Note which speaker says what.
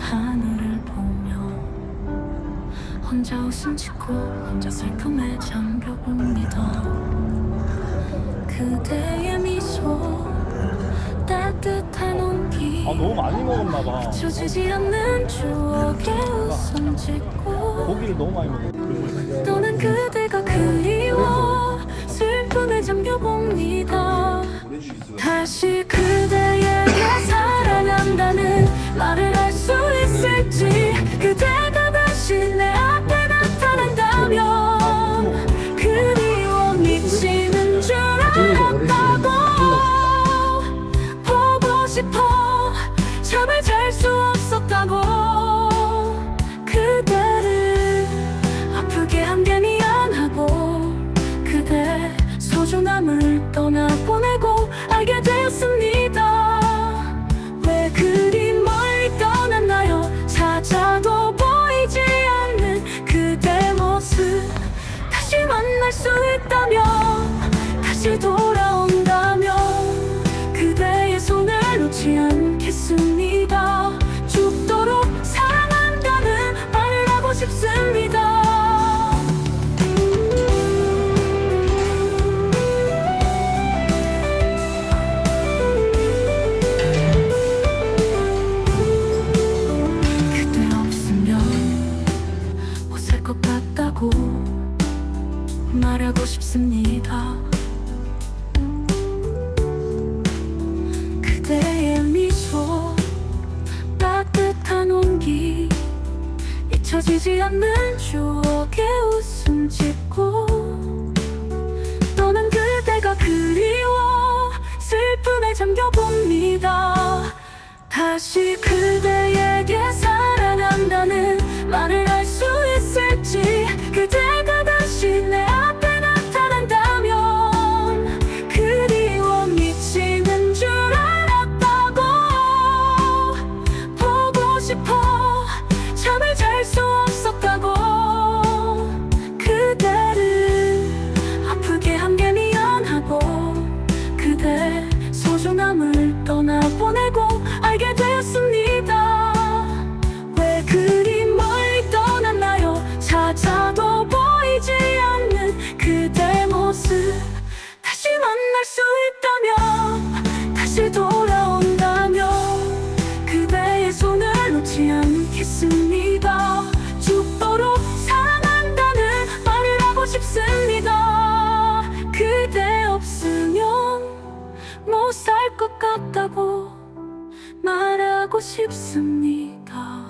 Speaker 1: 하늘을 보며 혼자 웃음 짓고 혼자 슬픔에 잠겨봅니다. 그대의 미소 따뜻한 온기
Speaker 2: 아 너무 많이 먹었나 봐.
Speaker 1: 잊혀지지 않는 추억의 웃음 짓고
Speaker 2: 고기를 너무 많이 먹었어
Speaker 1: 또는 그대가 그리워 슬픔에 잠겨봅니다. 다시 그대의 수 있다면 다시 돌아 말하고 싶습니다. 그대의 미소 따뜻한 온기. 잊혀지지 않는 추억에 웃음 짓고 또는 그대가 그리워 슬픔에 잠겨봅니다. 다시 그대에게 사랑 소중함을 떠나보내고 알게 되었습니다. 왜 그리 멀리 떠났나요? 찾아도 보이지 않는 그대 모습. 다시 만날 수 있다면 같다고 말하고 싶습니다